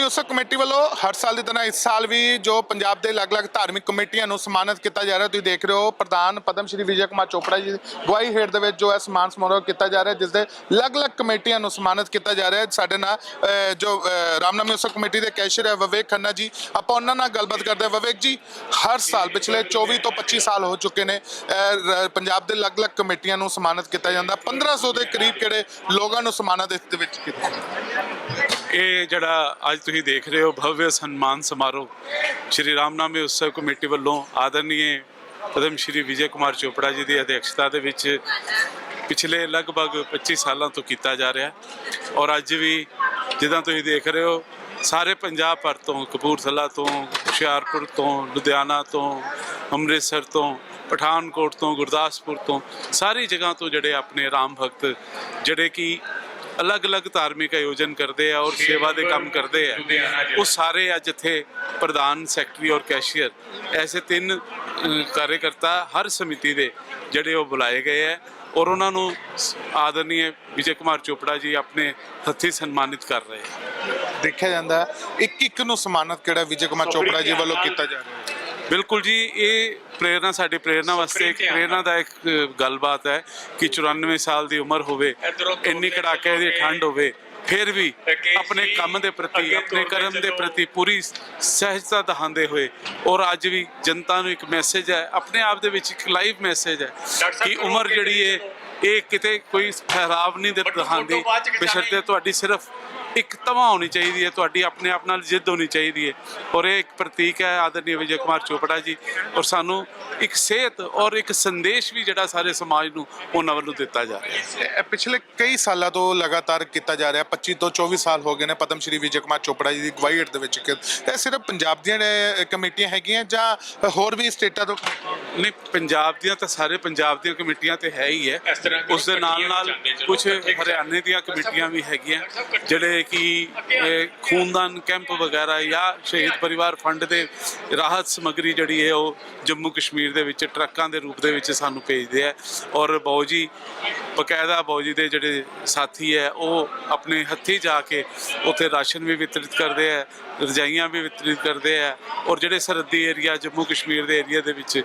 Ramnami Utsav committee ਵੱਲੋਂ ਹਰ ਸਾਲ ਦੀ ਤਰ੍ਹਾਂ ਇਸ ਸਾਲ ਵੀ ਜੋ ਪੰਜਾਬ ਦੇ ਅਲੱਗ-ਅਲੱਗ ਧਾਰਮਿਕ ਕਮੇਟੀਆਂ ਨੂੰ ਸਨਮਾਨਿਤ ਕੀਤਾ ਜਾ ਰਿਹਾ ਤੁਸੀਂ ਦੇਖ ਰਹੇ ਹੋ ਪ੍ਰਧਾਨ ਪਦਮ ਸ਼੍ਰੀ ਵਿਜੇ ਕੁਮਾਰ ਚੋਪੜਾ ਜੀ ਦੀ ਗਵਾਹੀ ਦੇ ਵਿੱਚ ਜੋ ਹੈ ਸਨਮਾਨ ਸਮਾਰੋਹ ਕੀਤਾ ਜਾ ਰਿਹਾ ਜਿਸ ਦੇ ਅਲੱਗ-ਅਲੱਗ ਕਮੇਟੀਆਂ ਨੂੰ ਸਨਮਾਨਿਤ ਕੀਤਾ ਜਾ ਰਿਹਾ। ਸਾਡੇ ਨਾਲ ਅਹ, ਜੋ ਅਹ, ਰਾਮਨਾਮੀ ਉਤਸਵ ਕਮੇਟੀ ਦੇ ਕੈਸ਼ੀਅਰ ਹੈ ਵਿਵੇਕ ਖੰਨਾ ਜੀ ਆਪਾਂ ਉਹਨਾਂ ਨਾਲ ਗੱਲਬਾਤ ਕਰਦੇ ਹਾਂ। ਵਿਵੇਕ ਜੀ ਹਰ ਸਾਲ ਪਿਛਲੇ 24 ਤੋਂ 25 ਸਾਲ ਹੋ ਚੁੱਕੇ ਨੇ ਅਹ, ਰ- ਪੰਜਾਬ ਦੇ ਅਲੱਗ-ਅਲੱਗ ਕਮੇਟੀਆਂ ਨੂੰ ਸਨਮਾਨਿਤ ਕੀਤਾ ਜਾਂਦਾ। 1500 ਦੇ ਕਰੀਬ ਕਿਹੜੇ ਲੋਕਾਂ ਨੂੰ ਸਨਮਾਨਿਤ ਇਸ ਦੇ ਵਿੱਚ ਕੀਤਾ? ਇਹ ਜਿਹੜਾ ਅੱਜ ਤੁਸੀਂ ਦੇਖ ਰਹੇ ਹੋ ਭਵਯ ਸਨਮਾਨ ਸਮਾਰੋਹ। ਸ਼੍ਰੀ ਰਾਮਨਾਮੀ ਉਤਸਵ ਕਮੇਟੀ ਵੱਲੋਂ ਆਦਰਨੀਏ ਪਦਮ ਸ਼੍ਰੀ ਵਿਜੇ ਕੁਮਾਰ ਚੋਪੜਾ ਜੀ ਦੀ ਅਧਿਕਸ਼ਤਾ ਦੇ ਵਿੱਚ ਪਿਛਲੇ ਲਗਭਗ 25 ਸਾਲਾਂ ਤੋਂ ਕੀਤਾ ਜਾ ਰਿਹਾ ਔਰ ਅੱਜ ਵੀ ਜਿੱਦਾਂ ਤੁਸੀਂ ਦੇਖ ਰਹੇ ਹੋ, ਸਾਰੇ ਪੰਜਾਬ ਭਰ ਤੋਂ, ਕਪੂਰਥਲਾ ਤੋਂ, ਹੁਸ਼ਿਆਰਪੁਰ ਤੋਂ, ਲੁਧਿਆਣਾ ਤੋਂ, ਅੰਮ੍ਰਿਤਸਰ ਤੋਂ, ਪਠਾਨਕੋਟ ਤੋਂ, ਗੁਰਦਾਸਪੁਰ ਤੋਂ, ਸਾਰੀ ਜਗ੍ਹਾ ਤੋਂ ਜਿਹੜੇ ਆਪਣੇ ਰਾਮ ਭਗਤ, ਜਿਹੜੇ ਕਿ ਅਲੱਗ-ਅਲੱਗ ਧਾਰਮਿਕ ਆਯੋਜਨ ਕਰਦੇ ਆ ਔਰ ਸੇਵਾ ਦੇ ਕੰਮ ਕਰਦੇ ਆ। ਉਹ ਸਾਰੇ ਅੱਜ ਇੱਥੇ ਪ੍ਰਧਾਨ ਸੈਕਟਰੀ ਔਰ ਕੈਸ਼ੀਅਰ ਐਸੇ ਤਿੰਨ ਕਾਰਜਕਰਤਾ ਹਰ ਸਮਿਤੀ ਦੇ ਜਿਹੜੇ ਉਹ ਬੁਲਾਏ ਗਏ ਹੈ ਔਰ ਉਹਨਾਂ ਨੂੰ ਆਦਰਨੀਏ ਵਿਜੇ ਕੁਮਾਰ ਚੋਪੜਾ ਜੀ ਆਪਣੇ ਹੱਥੀਂ ਸਨਮਾਨਿਤ ਕਰ ਰਹੇ ਹੈ ਦੇਖਿਆ ਜਾਂਦਾ ਇੱਕ ਇੱਕ ਨੂੰ ਸਨਮਾਨਿਤ ਕਿਹੜਾ ਵਿਜੇ ਕੁਮਾਰ ਚੋਪੜਾ ਜੀ ਵੱਲੋਂ ਕੀਤਾ ਜਾ ਰਿਹਾ ਹੈ? ਬਿਲਕੁਲ ਜੀ ਇਹ ਪ੍ਰੇਰਣਾ ਸਾਡੀ ਪ੍ਰੇਰਣਾ ਵਾਸਤੇ ਇੱਕ ਪ੍ਰੇਰਣਾ ਦਾ ਇੱਕ ਅ, ਗੱਲਬਾਤ ਹੈ ਕਿ 94 ਸਾਲ ਦੀ ਉਮਰ ਹੋਵੇ ਇੰਨੀ ਕੜਾਕੇ ਦੀ ਠੰਡ ਹੋਵੇ ਫਿਰ ਵੀ ਆਪਣੇ ਕੰਮ ਦੇ ਪ੍ਰਤੀ ਆਪਣੇ ਕਰਮ ਦੇ ਪ੍ਰਤੀ ਪੂਰੀ ਸਹਿਜਤਾ ਦਿਖਾਉਂਦੇ ਹੋਏ ਔਰ ਅੱਜ ਵੀ ਜਨਤਾ ਨੂੰ ਇੱਕ ਮੈਸੇਜ ਹੈ ਆਪਣੇ ਆਪ ਦੇ ਵਿੱਚ ਇੱਕ ਲਾਈਵ ਮੈਸੇਜ ਹੈ ਕਿ ਉਮਰ ਜਿਹੜੀ ਹੈ ਇਹ ਕਿਤੇ ਕੋਈ ਠਹਿਰਾਵ ਨਹੀਂ ਦੇ ਦਿਖਾਉਂਦੀ। ਬਸ਼ਰਤੇ ਤੁਹਾਡੀ ਸਿਰਫ ਇੱਕ ਤਵਾ ਹੋਣੀ ਚਾਹੀਦੀ ਹੈ ਤੁਹਾਡੀ ਆਪਣੇ ਆਪ ਨਾਲ ਜਿੱਦ ਹੋਣੀ ਚਾਹੀਦੀ ਹੈ। ਔਰ ਇਹ ਇੱਕ ਪ੍ਰਤੀਕ ਹੈ ਆਦਰਨੀय ਵਿਜੇ ਕੁਮਾਰ ਚੋਪੜਾ ਜੀ। ਔਰ ਸਾਨੂੰ ਇੱਕ ਸਿਹਤ ਔਰ ਇੱਕ ਸੰਦੇਸ਼ ਵੀ ਜਿਹੜਾ ਸਾਰੇ ਸਮਾਜ ਨੂੰ ਉਹਨਾਂ ਵੱਲੋਂ ਦਿੱਤਾ ਜਾ ਰਿਹਾ ਹੈ। ਇਹ ਪਿਛਲੇ ਕਈ ਸਾਲਾਂ ਤੋਂ ਲਗਾਤਾਰ ਕੀਤਾ ਜਾ ਰਿਹਾ 25 ਤੋਂ 24 ਸਾਲ ਹੋ ਗਏ ਨੇ ਪਦਮ ਸ਼੍ਰੀ ਵਿਜੇ ਕੁਮਾਰ ਚੋਪੜਾ ਜੀ ਦੀ ਗਵਾਹੀ ਹੇਠ ਦੇ ਵਿੱਚ। ਕਿ- ਇਹ ਸਿਰਫ ਪੰਜਾਬ ਦੀਆਂ ਕਮੇਟੀਆਂ ਹੈਗੀਆਂ ਜਾਂ ਹੋਰ ਵੀ ਸਟੇਟਾਂ ਤੋਂ? ਨਹੀਂ ਪੰਜਾਬ ਦੀਆਂ ਤਾਂ ਸਾਰੇ ਪੰਜਾਬ ਦੀਆਂ ਕਮੇਟੀਆਂ ਤੇ ਹੈ ਹੀ ਹੈ। ਉਸ ਦੇ ਨਾਲ ਨਾਲ ਕੁਝ ਹਰਿਆਣੇ ਦੀਆਂ ਕਮੇਟੀਆਂ ਵੀ ਹੈਗੀਆਂ ਜਿਹੜੇ ਕਿ ਖੂਨਦਾਨ ਕੈਂਪ ਵਗੈਰਾ ਜਾਂ ਸ਼ਹੀਦ ਪਰਿਵਾਰ ਫੰਡ ਦੇ ਰਾਹਤ ਸਮੱਗਰੀ ਜਿਹੜੀ ਹੈ ਉਹ ਜੰਮੂ ਕਸ਼ਮੀਰ ਦੇ ਵਿੱਚ ਟਰੱਕਾਂ ਦੇ ਰੂਪ ਦੇ ਵਿੱਚ ਸਾਨੂੰ ਭੇਜਦੇ ਆ। ਔਰ ਬਾਊ ਜੀ ਬਕਾਇਦਾ ਬਾਊ ਜੀ ਦੇ ਜਿਹੜੇ ਸਾਥੀ ਹੈ ਉਹ ਆਪਣੇ ਹੱਥੀ ਜਾ ਕੇ ਉੱਥੇ ਰਾਸ਼ਨ ਵੀ ਵਿਤਰਿਤ ਕਰਦੇ ਆ ਰਜਾਈਆਂ ਵੀ ਵਿਤਰਿਤ ਕਰਦੇ ਆ। ਔਰ ਜਿਹੜੇ ਸਰਹੱਦੀ ਏਰੀਆ ਜੰਮੂ ਕਸ਼ਮੀਰ ਦੇ ਏਰੀਆ ਦੇ ਵਿੱਚ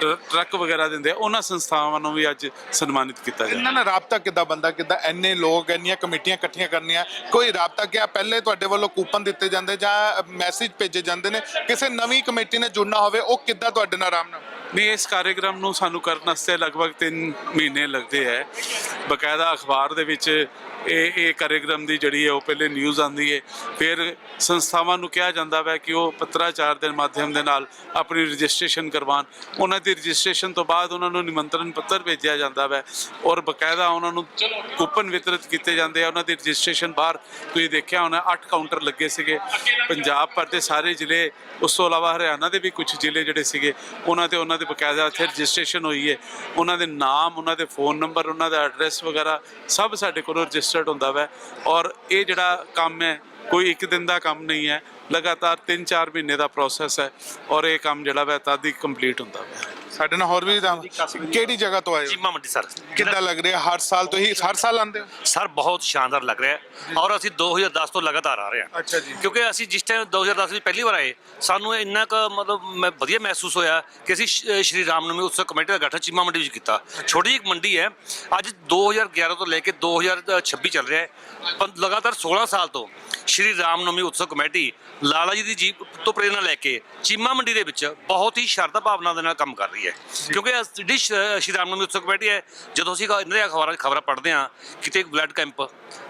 ਟਰ- ਟਰੱਕ ਵਗੈਰਾ ਦਿੰਦੇ ਆ ਉਹਨਾਂ ਸੰਸਥਾਵਾਂ ਨੂੰ ਵੀ ਅੱਜ ਸਨਮਾਨਿਤ ਕੀਤਾ ਜਾਂਦਾ ਇਹਨਾਂ ਨਾਲ ਰਾਬਤਾ ਕਿੱਦਾਂ ਬੰਦਾ ਕਿੱਦਾਂ ਇੰਨੇ ਲੋਕ, ਇੰਨੀਆਂ ਕਮੇਟੀਆਂ ਇਕੱਠੀਆਂ ਕਰਨੀਆਂ? ਕੋਈ ਰਾਬਤਾ ਕਿਆ ਪਹਿਲੇ ਤੁਹਾਡੇ ਵੱਲੋਂ ਕੂਪਨ ਦਿੱਤੇ ਜਾਂਦੇ ਜਾਂ ਮੈਸੇਜ ਭੇਜੇ ਜਾਂਦੇ ਨੇ? ਕਿਸੇ ਨਵੀਂ ਕਮੇਟੀ ਨੇ ਜੁੜਨਾ ਹੋਵੇ, ਉਹ ਕਿੱਦਾਂ ਤੁਹਾਡੇ ਨਾਲ ਆਰਾਮ ਨਾਲ? ਨਹੀਂ ਇਸ ਕਾਰਜਕ੍ਰਮ ਨੂੰ ਸਾਨੂੰ ਕਰਨ ਵਾਸਤੇ ਲਗਭਗ 3 ਮਹੀਨੇ ਲੱਗਦੇ ਹੈ। ਬਕਾਇਦਾ ਅਖਬਾਰ ਦੇ ਵਿੱਚ ਇਹ ਇਹ ਕਾਰਜਕ੍ਰਮ ਦੀ ਜਿਹੜੀ ਹੈ ਉਹ ਪਹਿਲੇ ਨਿਊਜ਼ ਆਉਂਦੀ ਹੈ। ਫਿਰ ਸੰਸਥਾਵਾਂ ਨੂੰ ਕਿਹਾ ਜਾਂਦਾ ਹੈ ਕਿ ਉਹ ਪੱਤਰਾਚਾਰ ਦੇ ਮਾਧਿਅਮ ਦੇ ਨਾਲ ਆਪਣੀ ਰਜਿਸਟ੍ਰੇਸ਼ਨ ਕਰਵਾਉਣ। ਉਹਨਾਂ ਦੀ ਰਜਿਸਟ੍ਰੇਸ਼ਨ ਤੋਂ ਬਾਅਦ ਉਹਨਾਂ ਨੂੰ ਨਿਮੰਤਰਣ ਪੱਤਰ ਭੇਜਿਆ ਜਾਂਦਾ ਹੈ ਔਰ ਬਕਾਇਦਾ ਉਹਨਾਂ ਨੂੰ ਕੂਪਨ ਵਿਤਰਿਤ ਕੀਤੇ ਜਾਂਦੇ ਆ। ਉਹਨਾਂ ਦੀ ਰਜਿਸਟ੍ਰੇਸ਼ਨ ਬਾਹਰ ਤੁਸੀਂ ਦੇਖਿਆ ਹੋਣਾ 8 ਕਾਊਂਟਰ ਲੱਗੇ ਸੀਗੇ। ਪੰਜਾਬ ਭਰ ਦੇ ਸਾਰੇ ਜ਼ਿਲ੍ਹੇ, ਉਸ ਤੋਂ ਇਲਾਵਾ ਹਰਿਆਣਾ ਦੇ ਵੀ ਕੁਝ ਜ਼ਿਲ੍ਹੇ ਜਿਹੜੇ ਸੀਗੇ, ਉਹਨਾਂ ਤੇ ਉਹਨਾਂ ਦੇ ਬਕਾਇਦਾ ਇੱਥੇ ਰਜਿਸਟ੍ਰੇਸ਼ਨ ਹੋਈ ਹੈ ਉਹਨਾਂ ਦੇ ਨਾਮ, ਉਹਨਾਂ ਦੇ ਫੋਨ ਨੰਬਰ, ਉਹਨਾਂ ਦਾ ਐਡਰੈਸ ਵਗੈਰਾ ਸਭ ਸਾਡੇ ਕੋਲ ਰਜਿਸਟਰਡ ਹੁੰਦਾ ਵੈ। ਔਰ ਇਹ ਜਿਹੜਾ ਕੰਮ ਹੈ ਕੋਈ ਇੱਕ ਦਿਨ ਦਾ ਕੰਮ ਨਹੀਂ ਹੈ। ਲਗਾਤਾਰ 3-4 ਮਹੀਨੇ ਦਾ ਪ੍ਰੋਸੈਸ ਹੈ ਔਰ ਇਹ ਕੰਮ ਜਿਹੜਾ ਵੈ ਤਦ ਹੀ ਕੰਪਲੀਟ ਹੁੰਦਾ ਵੈ। ਸਾਡੇ ਨਾਲ ਹੋਰ ਵੀ ਤਾਂ- ਕਿਹੜੀ ਜਗ੍ਹਾ ਤੋਂ ਆਏ ਹੋ? ਚੀਮਾ ਮੰਡੀ ਸਰ। ਕਿੱਦਾਂ ਲੱਗ ਰਿਹਾ? ਹਰ ਸਾਲ ਤੋਂ ਹੀ ਹਰ ਸਾਲ ਆਉਂਦੇ ਹੋ? ਸਰ ਬਹੁਤ ਸ਼ਾਨਦਾਰ ਲੱਗ ਰਿਹਾ ਹੈ ਔਰ ਅਸੀਂ 2010 ਤੋਂ ਲਗਾਤਾਰ ਆ ਰਹੇ ਹਾਂ। ਅੱਛਾ ਜੀ। ਕਿਉਂਕਿ ਅਸੀਂ ਜਿਸ ਟਾਈਮ 2010 ਵਿੱਚ ਪਹਿਲੀ ਵਾਰ ਆਏ ਸਾਨੂੰ ਇੰਨਾ ਕੁ ਮਤਲਬ ਮੈਂ ਵਧੀਆ ਮਹਿਸੂਸ ਹੋਇਆ ਕਿ ਅਸੀਂ ਸ਼- ਸ਼੍ਰੀ ਰਾਮਨਵਮੀ ਉਤਸਵ ਕਮੇਟੀ ਦਾ ਗਠਨ ਚੀਮਾ ਮੰਡੀ ਵਿੱਚ ਕੀਤਾ। ਛੋਟੀ ਜਿਹੀ ਇੱਕ ਮੰਡੀ ਹੈ। ਅੱਜ 2011 ਤੋਂ ਲੈ ਕੇ 2026 ਚੱਲ ਰਿਹਾ ਹੈ। ਪੰ- ਲਗਾਤਾਰ 16 ਸਾਲ ਤੋਂ ਸ਼੍ਰੀ ਰਾਮਨਵਮੀ ਉਤਸਵ ਕਮੇਟੀ ਲਾਲਾ ਜੀ ਦੀ ਜੀ ਤੋਂ ਪ੍ਰੇਰਣਾ ਲੈ ਕੇ ਚੀਮਾ ਮੰਡੀ ਦੇ ਵਿੱਚ ਬਹੁਤ ਹੀ ਸ਼ਰਧਾ ਭਾਵਨਾ ਦੇ ਨਾਲ ਕੰਮ ਕਰ ਰਹੀ ਹੈ। ਕਿਉਂਕਿ ਜਿਹੜੀ ਸ਼੍ਰੀ ਰਾਮਨਵਮੀ ਉਤਸਵ ਕਮੇਟੀ ਹੈ। ਜਦੋਂ ਅਸੀਂ ਇਹਨਾਂ ਦੀਆਂ ਅਖਬਾਰਾਂ 'ਚ ਖਬਰਾਂ ਪੜ੍ਹਦੇ ਹਾਂ ਕਿਤੇ ਬਲੱਡ ਕੈਂਪ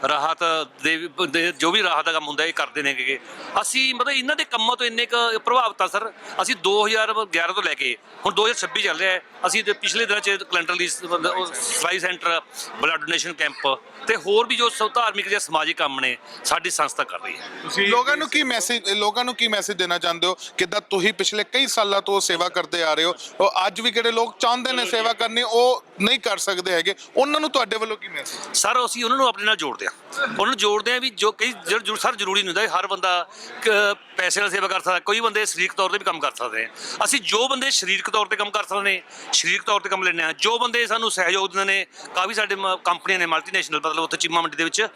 ਰਾਹਤ ਦੇ ਦੇ ਜੋ ਵੀ ਰਾਹਤ ਦਾ ਕੰਮ ਹੁੰਦਾ ਇਹ ਕਰਦੇ ਨੇ ਕਿ ਅਸੀਂ ਮਤਲਬ ਇਹਨਾਂ ਦੇ ਕੰਮਾਂ ਤੋਂ ਇੰਨੇ ਕੁ ਪ੍ਰਭਾਵਿਤ ਆ ਸਰ। ਅਸੀਂ 2011 ਤੋਂ ਲੈ ਕੇ ਹੁਣ 2026 ਚੱਲ ਰਿਹਾ ਹੈ। ਅਸੀਂ ਤੇ ਪਿਛਲੇ ਦਿਨਾਂ 'ਚ ਕੈਲੰਡਰ ਲਈ ਸਲਾਈ ਸੈਂਟਰ ਬਲੱਡ ਡੋਨੇਸ਼ਨ ਕੈਂਪ ਤੇ ਹੋਰ ਵੀ ਜੋ ਸਭ ਧਾਰਮਿਕ ਜਾਂ ਸਮਾਜਿਕ ਕੰਮ ਨੇ ਸਾਡੀ ਸੰਸਥਾ ਕਰ ਰਹੀ ਹੈ। ਤੁਸੀਂ ਲੋਕਾਂ ਨੂੰ ਕੀ ਮੈਸੇਜ ਲੋਕਾਂ ਨੂੰ ਕੀ ਮੈਸੇਜ ਦੇਣਾ ਚਾਹੁੰਦੇ ਹੋ? ਕਿੱਦਾਂ ਤੁਸੀਂ ਪਿਛਲੇ ਕਈ ਸਾਲਾਂ ਤੋਂ ਸੇਵਾ ਕਰਦੇ ਆ ਰਹੇ ਹੋ? ਉਹ ਅੱਜ ਵੀ ਕਿਹੜੇ ਲੋਕ ਚਾਹੁੰਦੇ ਨੇ ਸੇਵਾ ਕਰਨੀ ਉਹ ਨਹੀਂ ਕਰ ਸਕਦੇ ਹੈਗੇ। ਉਹਨਾਂ ਨੂੰ ਤੁਹਾਡੇ ਵੱਲੋਂ ਕੀ ਮੈਸੇਜ ਸਰ ਅਸੀਂ ਉਹਨਾਂ ਨੂੰ ਆਪਣੇ ਨਾਲ ਜੋੜਦੇ ਆ ਉਹਨਾਂ ਨੂੰ ਜੋੜਦੇ ਆ ਵੀ ਜੋ ਕਈ ਸਰ ਜ਼ਰੂਰੀ ਨਹੀਂ ਹੁੰਦਾ ਹਰ ਬੰਦਾ ਪੈਸੇ ਨਾਲ ਸੇਵਾ ਕਰ ਸਕਦਾ, ਕੋਈ ਬੰਦੇ ਸਰੀਰਕ ਤੌਰ ਤੇ ਵੀ ਕੰਮ ਕਰ ਸਕਦੇ ਆ। ਅਸੀਂ ਜੋ ਬੰਦੇ ਸਰੀਰਕ ਤੌਰ ਤੇ ਕੰਮ ਕਰ ਸਕਦੇ ਨੇ, ਸਰੀਰਕ ਤੌਰ ਤੇ ਕੰਮ ਲੈਂਦੇ ਆ ਜੋ ਬੰਦੇ ਸਾਨੂੰ ਸਹਿਯੋਗ ਦਿੰਦੇ ਨੇ, ਕਾਫੀ ਸਾਡੇ ਮ- ਕੰਪਨੀਆਂ ਨੇ ਮਲਟੀਨੈਸ਼ਨਲ ਮਤਲਬ ਉੱਥੇ ਚੀਮਾ ਮੰਡੀ ਦੇ ਵਿੱਚ,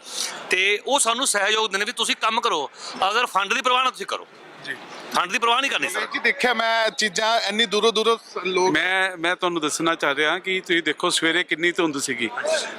ਤੇ ਉਹ ਸਾਨੂੰ ਸਹਿਯੋਗ ਦਿੰਦੇ ਨੇ ਵੀ ਤੁਸੀਂ ਕੰਮ ਕਰੋ। ਅਗਰ ਫੰਡ ਦੀ ਪਰਵਾਹ ਨਾ ਤੁਸੀਂ ਕਰੋ। ਜੀ। ਫੰਡ ਦੀ ਪਰਵਾਹ ਨਹੀਂ ਕਰਨੀ ਸਰ। ਜੀ ਦੇਖਿਆ ਮੈਂ ਚੀਜ਼ਾਂ ਇੰਨੀ ਦੂਰੋਂ ਦੂਰੋਂ ਲੋਕ ਮੈਂ ਮੈਂ ਤੁਹਾਨੂੰ ਦੱਸਣਾ ਚਾਹ ਰਿਹਾ ਕਿ ਤੁਸੀਂ ਦੇਖੋ ਸਵੇਰੇ ਕਿੰਨੀ ਧੁੰਦ ਸੀਗੀ।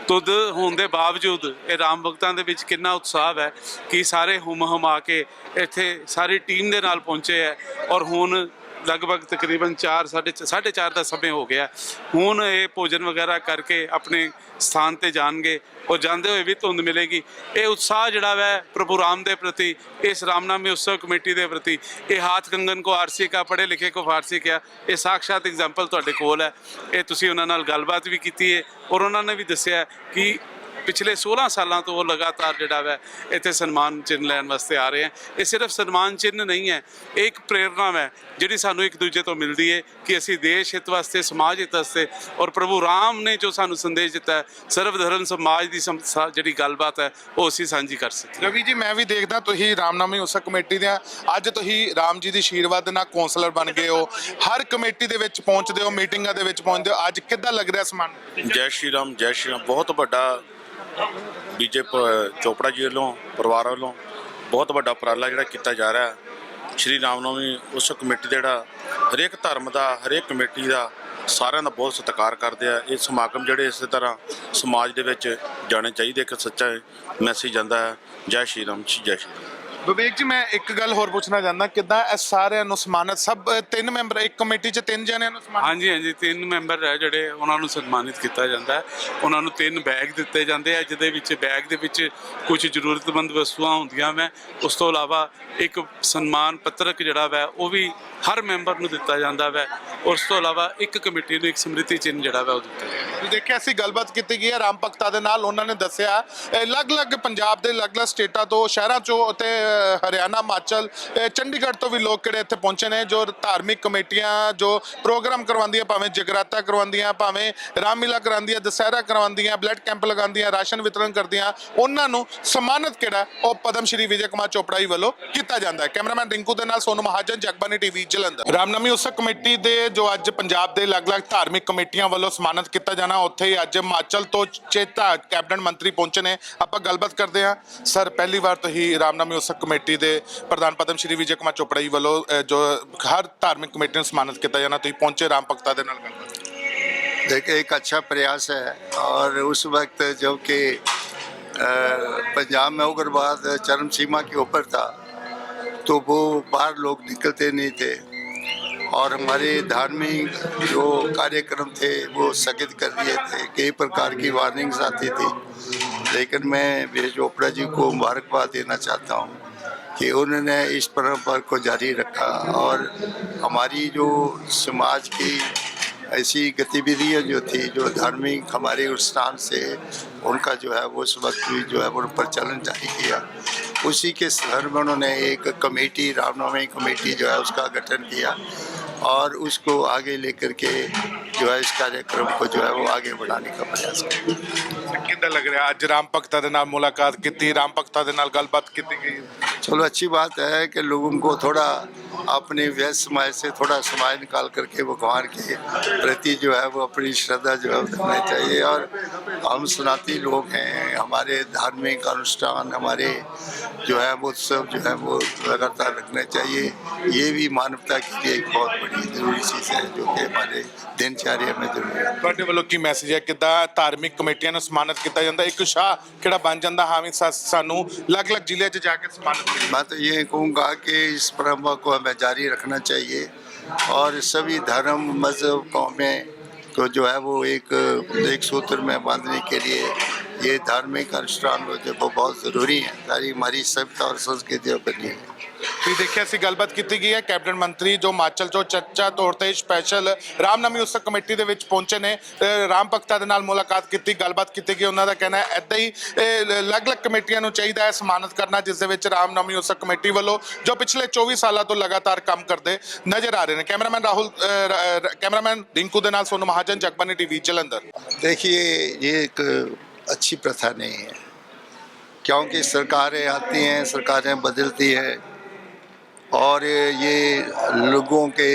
ਧੁੰਦ ਹੋਣ ਦੇ ਬਾਵਜੂਦ ਇਹ ਰਾਮ ਭਗਤਾਂ ਦੇ ਵਿੱਚ ਕਿੰਨਾ ਉਤਸ਼ਾਹ ਹੈ ਕਿ ਸਾਰੇ ਹੁਮ ਹਮਾ ਕੇ ਇੱਥੇ ਸਾਰੀ ਟੀਮ ਦੇ ਨਾਲ ਪਹੁੰਚੇ ਹੈ ਔਰ ਹੁਣ ਲਗਭਗ ਤਕਰੀਬਨ 4 ਸਾਢੇ 4 ਦਾ ਸਮੇਂ ਹੋ ਗਿਆ। ਹੁਣ ਇਹ ਭੋਜਨ ਵਗੈਰਾ ਕਰਕੇ ਆਪਣੇ ਸਥਾਨ ਤੇ ਜਾਣਗੇ। ਔਰ ਜਾਂਦੇ ਹੋਏ ਵੀ ਧੁੰਦ ਮਿਲੇਗੀ। ਇਹ ਉਤਸ਼ਾਹ ਜਿਹੜਾ ਵੈ, ਪ੍ਰਭੂ ਰਾਮ ਦੇ ਪ੍ਰਤੀ, ਇਸ ਰਾਮਨਾਮੀ ਉਤਸਵ ਕਮੇਟੀ ਦੇ ਪ੍ਰਤੀ, ਇਹ ਹਾਥ ਕੰਗਨ ਕੋ ਆਰਸੀ ਕਾ ਪੜੇ ਲਿਖੇ ਕੋ ਫਾਰਸੀ ਕਿਆ, ਇਹ ਸਾਖਸ਼ਾਤ ਐਗਜ਼ਾਮਪਲ ਤੁਹਾਡੇ ਕੋਲ ਹੈ। ਇਹ ਤੁਸੀਂ ਉਹਨਾਂ ਨਾਲ ਗੱਲਬਾਤ ਵੀ ਕੀਤੀ ਹੈ ਔਰ ਉਹਨਾਂ ਨੇ ਵੀ ਦੱਸਿਆ ਕਿ ਪਿਛਲੇ 16 ਸਾਲਾਂ ਤੋਂ ਉਹ ਲਗਾਤਾਰ ਜਿਹੜਾ ਵੈ ਇੱਥੇ ਸਨਮਾਨ ਚਿੰਨ੍ਹ ਲੈਣ ਵਾਸਤੇ ਆ ਰਹੇ ਹੈ। ਇਹ ਸਿਰਫ ਸਨਮਾਨ ਚਿੰਨ੍ਹ ਨਹੀਂ ਹੈ ਇਹ ਇੱਕ ਪ੍ਰੇਰਨਾ ਹੈ ਜਿਹੜੀ ਸਾਨੂੰ ਇੱਕ ਦੂਜੇ ਤੋਂ ਮਿਲਦੀ ਹੈ ਕਿ ਅਸੀਂ ਦੇਸ਼ ਹਿੱਤ ਵਾਸਤੇ ਸਮਾਜ ਹਿੱਤ ਵਾਸਤੇ ਔਰ ਪ੍ਰਭੂ ਰਾਮ ਨੇ ਜੋ ਸਾਨੂੰ ਸੰਦੇਸ਼ ਦਿੱਤਾ ਸਰਵ ਧਰਮ ਸਮਾਜ ਦੀ ਸਮ- ਸਾ- ਜਿਹੜੀ ਗੱਲਬਾਤ ਹੈ ਉਹ ਅਸੀਂ ਸਾਂਝੀ ਕਰ ਸਕੀਏ। ਰਵੀ ਜੀ ਮੈਂ ਵੀ ਦੇਖਦਾ ਤੁਸੀਂ ਰਾਮਨਾਮੀ ਉਸਕ ਕਮੇਟੀ ਦੇ ਅੱਜ ਤੁਸੀਂ ਰਾਮ ਜੀ ਦੀ ਆਸ਼ੀਰਵਾਦ ਦੇ ਨਾਲ ਕੌਂਸਲਰ ਬਣ ਗਏ ਹੋ। ਹਰ ਕਮੇਟੀ ਦੇ ਵਿੱਚ ਪਹੁੰਚਦੇ ਹੋ ਮੀਟਿੰਗਾਂ ਦੇ ਵਿੱਚ ਪਹੁੰਚਦੇ ਹੋ। ਅੱਜ ਕਿੱਦਾਂ ਲੱਗ ਰਿਹਾ ਸਮਾਨ ਜੈ ਸ਼੍ਰੀ ਰਾਮ ਜੈ ਸ਼੍ਰੀ ਰਾਮ। ਬਹੁਤ ਵੱਡਾ ਬੀਜੇਪੀ ਚੋਪੜਾ ਜੀ ਵੱਲੋਂ, ਪਰਿਵਾਰ ਵੱਲੋਂ ਬਹੁਤ ਵੱਡਾ ਉਪਰਾਲਾ ਜਿਹੜਾ ਕੀਤਾ ਜਾ ਰਿਹਾ ਸ਼੍ਰੀ ਰਾਮਨਵਮੀ ਉਸ ਕਮੇਟੀ ਦਾ ਜਿਹੜਾ ਹਰੇਕ ਧਰਮ ਦਾ, ਹਰੇਕ ਕਮੇਟੀ ਦਾ ਸਾਰਿਆਂ ਦਾ ਬਹੁਤ ਸਤਿਕਾਰ ਕਰਦੇ ਆ। ਇਹ ਸਮਾਗਮ ਜਿਹੜੇ ਇਸੇ ਤਰ੍ਹਾਂ ਸਮਾਜ ਦੇ ਵਿੱਚ ਜਾਣੇ ਚਾਹੀਦੇ, ਇੱਕ ਸੱਚਾ ਮੈਸੇਜ ਜਾਂਦਾ ਹੈ। ਜੈ ਸ਼੍ਰੀ ਰਾਮ ਜੀ, ਜੈ ਸ਼੍ਰੀ ਰਾਮ। ਵਿਵੇਕ ਜੀ ਮੈਂ ਇੱਕ ਗੱਲ ਹੋਰ ਪੁੱਛਣਾ ਚਾਹੁੰਦਾ ਕਿੱਦਾਂ ਇਹ ਸਾਰਿਆਂ ਨੂੰ ਸਨਮਾਨਿਤ ਸਭ ਅ, ਤਿੰਨ ਮੈਂਬਰ ਇੱਕ ਕਮੇਟੀ 'ਚ ਤਿੰਨ ਜਣਿਆਂ ਨੂੰ ਸਨਮਾਨਿਤ? ਹਾਂਜੀ ਹਾਂਜੀ ਤਿੰਨ ਮੈਂਬਰ ਹੈ ਜਿਹੜੇ ਉਹਨਾਂ ਨੂੰ ਸਨਮਾਨਿਤ ਕੀਤਾ ਜਾਂਦਾ ਹੈ। ਉਹਨਾਂ ਨੂੰ ਤਿੰਨ ਬੈਗ ਦਿੱਤੇ ਜਾਂਦੇ ਆ ਜਿਹਦੇ ਵਿੱਚ ਬੈਗ ਦੇ ਵਿੱਚ ਕੁਝ ਜ਼ਰੂਰਤਮੰਦ ਵਸਤੂਆਂ ਹੁੰਦੀਆਂ ਮੈਂ ਉਸ ਤੋਂ ਇਲਾਵਾ ਇੱਕ ਸਨਮਾਨ ਪੱਤਰਕ ਜਿਹੜਾ ਵੈ ਉਹ ਵੀ ਹਰ ਮੈਂਬਰ ਨੂੰ ਦਿੱਤਾ ਜਾਂਦਾ ਵੈ। ਉਸ ਤੋਂ ਇਲਾਵਾ ਇੱਕ ਕਮੇਟੀ ਨੂੰ ਇੱਕ ਸਮ੍ਰਿਤੀ ਚਿੰਨ੍ਹ ਜਿਹੜਾ ਵੈ ਉਹ ਦਿੱਤਾ ਜਾਂਦਾ ਤੁਸੀਂ ਦੇਖਿਆ ਅਸੀਂ ਗੱਲਬਾਤ ਕੀਤੀ ਗਈ ਹੈ ਰਾਮ ਭਗਤਾ ਦੇ ਨਾਲ ਉਹਨਾਂ ਨੇ ਦੱਸਿਆ ਅਲੱਗ-ਅਲੱਗ ਪੰਜਾਬ ਦੇ ਅਲੱਗ-ਅਲੱਗ ਸਟੇਟਾਂ ਤੋਂ ਸ਼ਹਿਰਾਂ ਚੋਂ ਤੇ ਅ, ਹਰਿਆਣਾ, ਹਿਮਾਚਲ ਚੰਡੀਗੜ੍ਹ ਤੋਂ ਵੀ ਲੋਕ ਕਿਹੜੇ ਇੱਥੇ ਪਹੁੰਚੇ ਨੇ, ਜੋ ਧਾਰਮਿਕ ਕਮੇਟੀਆਂ, ਜੋ ਪ੍ਰੋਗਰਾਮ ਕਰਵਾਉਂਦੀਆਂ, ਭਾਵੇਂ ਜਗਰਾਤਾ ਕਰਵਾਉਂਦੀਆਂ, ਭਾਵੇਂ ਰਾਮਲੀਲਾ ਕਰਾਉਂਦੀਆਂ, ਦੁਸਹਿਰਾ ਕਰਵਾਉਂਦੀਆਂ, ਬਲੱਡ ਕੈਂਪ ਲਗਾਉਂਦੀਆਂ, ਰਾਸ਼ਨ ਵਿਤਰਨ ਕਰਦੀਆਂ, ਉਹਨਾਂ ਨੂੰ ਸਨਮਾਨਿਤ ਕਿਹੜਾ, ਉਹ ਪਦਮ ਸ਼੍ਰੀ ਵਿਜੇ ਕੁਮਾਰ ਚੋਪੜਾ ਜੀ ਵੱਲੋਂ ਕੀਤਾ ਜਾਂਦਾ ਹੈ। ਕੈਮਰਾਮੈਨ ਰਿੰਕੂ ਦੇ ਨਾਲ ਸੋਨੂ ਮਹਾਜਨ ਜਗਬਾਨੀ ਟੀਵੀ, ਜਲੰਧਰ। ਰਾਮਨਾਮੀ ਉਤਸਵ ਕਮੇਟੀ ਦੇ, ਜੋ ਅੱਜ ਪੰਜਾਬ ਦੇ ਅਲੱਗ-ਅਲੱਗ ਧਾਰਮਿਕ ਕਮੇਟੀਆਂ ਵੱਲੋਂ ਸਨਮਾਨਿਤ ਕੀਤਾ ਜਾਣਾ, ਉੱਥੇ ਹੀ ਅੱਜ ਹਿਮਾਚਲ ਤੋਂ ਚੇਤਾ ਕੈਬਨਿਟ ਮੰਤਰੀ ਪਹੁੰਚੇ ਨੇ। ਆਪਾਂ ਗੱਲਬਾਤ ਕਰਦੇ ਹਾਂ। ਸਰ, ਪਹਿਲੀ ਵਾਰ ਤੋਂ ਤੁਸੀਂ ਰਾਮਨਾਮੀ ਉਤਸਵ ਕਮੇਟੀ ਦੇ ਪ੍ਰਧਾਨ ਪਦਮ ਸ਼੍ਰੀ ਵਿਜੇ ਕੁਮਾਰ ਚੋਪੜਾ ਜੀ ਵੱਲੋਂ ਅਹ, ਜੋ ਹਰ ਧਾਰਮਿਕ ਕਮੇਟੀ ਨੂੰ ਸਨਮਾਨਿਤ ਕੀਤਾ ਜਾਣਾ ਤੁਸੀਂ ਪਹੁੰਚੇ ਰਾਮ ਭਗਤਾ ਦੇ ਨਾਲ ਗੱਲਬਾਤ देखिए एक अच्छा प्रयास है और उस वक्त जो कि अ, पंजाब में उग्रवाद चरम सीमा के ऊपर था तो वो बाहर लोग निकलते नहीं थे और हमारे धार्मिक जो कार्यक्रम थे वो स्थगित कर दिए थे कई प्रकार की वार्निंग्स आती थी लेकिन मैं विजय चोपड़ा जी को मुबारकबाद देना चाहता हूँ कि उन्होंने इस परंपरा को जारी रखा और हमारी जो समाज की ऐसी गतिविधियां जो थी जो धार्मिक हमारे स्थान से उनका जो है वो उस वक्त भी जो है वो प्रचलन जारी किया उसी के संदर्भ में उन्होंने एक कमेटी रामनवमी कमेटी जो है उसका गठन किया और उसको आगे लेकर के जो है इस कार्यक्रम को जो है वो आगे बढ़ाने का प्रयास किया ਕਿੱਦਾਂ ਲੱਗ ਰਿਹਾ ਅੱਜ ਰਾਮ ਭਗਤਾ ਦੇ ਨਾਲ ਮੁਲਾਕਾਤ ਕੀਤੀ ਰਾਮ ਭਗਤਾ ਦੇ ਨਾਲ ਗੱਲਬਾਤ ਕੀਤੀ ਗਈ चलो अच्छी बात है कि लोगों को थोड़ा अपने व्यस्त समाज से थोड़ा समय निकाल करके भगवान के प्रति जो है वो अपनी श्रद्धा जो है वो करना चाहिए और हम सनाती लोग हैं हमारे धार्मिक अनुष्ठान हमारे जो है वो उत्सव जो है वो लगातार रखने चाहिए ये भी मानवता के लिए एक बहुत बड़ी ज़रूरी चीज़ है जो कि हमारे दिनचर्या में जरूरी है ਤੁਹਾਡੇ ਵੱਲੋਂ ਕੀ ਮੈਸੇਜ ਹੈ ਕਿੱਦਾਂ ਧਾਰਮਿਕ ਕਮੇਟੀਆਂ ਨੂੰ ਸਨਮਾਨਿਤ ਕੀਤਾ ਜਾਂਦਾ ਇੱਕ ਉਤਸ਼ਾਹ ਕਿਹੜਾ ਬਣ ਜਾਂਦਾ ਹਾਂ ਵੀ ਸਾ- ਸਾਨੂੰ ਅਲੱਗ-ਅਲੱਗ ਜ਼ਿਲ੍ਹੇ 'ਚ ਜਾ ਕੇ ਸਨਮਾਨਿਤ ਕੀਤਾ मैं तो ये कहूँगा कि इस परंपरा को हमें जारी रखना चाहिए और सभी धर्म मज़हब कौमें को जो है वो एक एक सूत्र में बांधने के लिए ये धार्मिक अनुष्ठान जो वो बहुत ज़रूरी है सारी हमारी सभ्यता और संस्कृति बनी है ਤੁਸੀਂ ਦੇਖਿਆ ਸੀ ਗੱਲਬਾਤ ਕੀਤੀ ਗਈ ਹੈ ਕੈਬਨਿਟ ਮੰਤਰੀ ਜੋ ਹਿਮਾਚਲ ਚੋਂ ਚਰਚਾ ਤੌਰ ਤੇ ਸਪੈਸ਼ਲ ਰਾਮਨਵਮੀ ਉਤਸਵ ਕਮੇਟੀ ਦੇ ਵਿੱਚ ਪਹੁੰਚੇ ਨੇ ਅ, ਰਾਮ ਭਗਤਾਂ ਦੇ ਨਾਲ ਮੁਲਾਕਾਤ ਕੀਤੀ ਗੱਲਬਾਤ ਕੀਤੀ ਗਈ ਉਹਨਾਂ ਦਾ ਕਹਿਣਾ ਹੈ ਐਦਾਂ ਹੀ ਇਹ ਲ- ਅਲੱਗ-ਅਲੱਗ ਕਮੇਟੀਆਂ ਨੂੰ ਚਾਹੀਦਾ ਹੈ ਸਨਮਾਨਿਤ ਕਰਨਾ ਜਿਸ ਦੇ ਵਿੱਚ ਰਾਮਨਵਮੀ ਉਤਸਵ ਕਮੇਟੀ ਵੱਲੋਂ ਜੋ ਪਿਛਲੇ 24 ਸਾਲਾਂ ਤੋਂ ਲਗਾਤਾਰ ਕੰਮ ਕਰਦੇ ਨਜ਼ਰ ਆ ਰਹੇ ਨੇ ਕੈਮਰਾਮੈਨ ਰਾਹੁਲ ਅ, ਰ- ਰ- ਕੈਮਰਾਮੈਨ ਰਿੰਕੂ ਦੇ ਨਾਲ ਸੋਨੂ ਮਹਾਜਨ ਜਗਬਾਨੀ ਟੀਵੀ ਜਲੰਧਰ देखिए ये एक अच्छी प्रथा नहीं है। क्योंकि सरकारें आती हैं, सरकारें बदलती हैं और ये लोगों के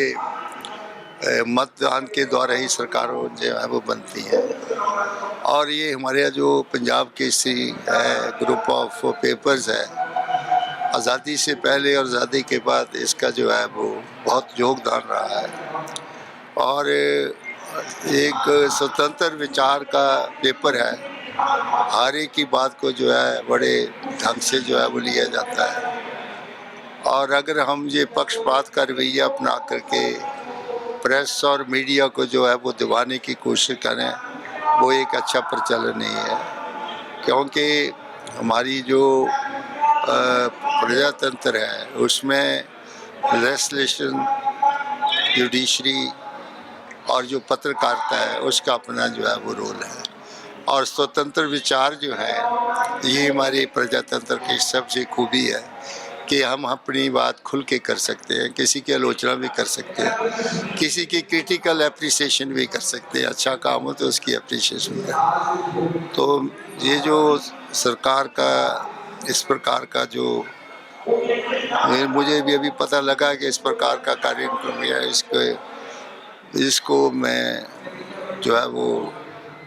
मतदान के द्वारा ही सरकारों जो है वो बनती हैं। और ये हमारे यहाँ जो पंजाब केसरी है ग्रुप ऑफ़ पेपर्स है, आज़ादी से पहले और आज़ादी के बाद इसका जो है वो बहुत योगदान रहा है। और एक स्वतंत्र विचार का पेपर है। हर एक की बात को जो है बड़े ढंग से जो है वो लिया जाता है। और अगर हम ये पक्षपात का रवैया अपना करके प्रेस और मीडिया को जो है वो दबाने की कोशिश करें, वो एक अच्छा प्रचलन नहीं है। क्योंकि हमारी जो प्रजातंत्र है, उसमें लेजिस्लेशन जुडिशरी और जो पत्रकारिता है, उसका अपना जो है वो रोल है। और स्वतंत्र विचार जो है, ये हमारे प्रजातंत्र की सबसे खूबी है कि हम अपनी बात खुल के कर सकते हैं, किसी की आलोचना भी कर सकते हैं, किसी की क्रिटिकल अप्रिसिएशन भी कर सकते हैं अच्छा काम हो तो उसकी अप्रिसिएशन करें। तो ये जो सरकार का, इस प्रकार का जो मुझे भी अभी पता लगा कि इस प्रकार का कार्यक्रम है इसको इसको मैं जो है वो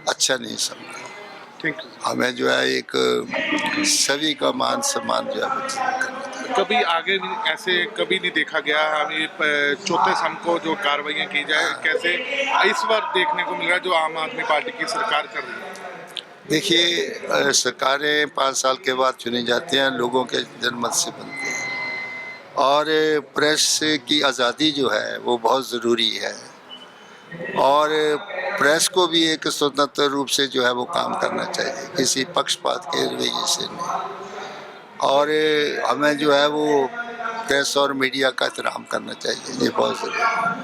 अच्छा नहीं समझा थैंक यू हमें जो है एक सभी का मान सम्मान जो है वो करना चाहिए कभी आगे नहीं ऐसे कभी नहीं देखा गया हम ये प- चौथे सम को जो कार्रवाइयाँ की जाए कैसे इस बार देखने को मिल रहा है जो आम आदमी पार्टी की सरकार कर रही है देखिए अ, सरकारें पाँच साल के बाद चुनी जाती हैं लोगों के जनमत से बनती हैं और अ, प्रेस की आज़ादी जो है वो बहुत ज़रूरी है और अ, प्रेस को भी एक स्वतंत्र रूप से जो है वो काम करना चाहिए, किसी पक्षपात के रवैये से नहीं। और हमें जो है वो प्रेस और मीडिया का एहतराम करना चाहिए, ये बहुत ज़रूरी है।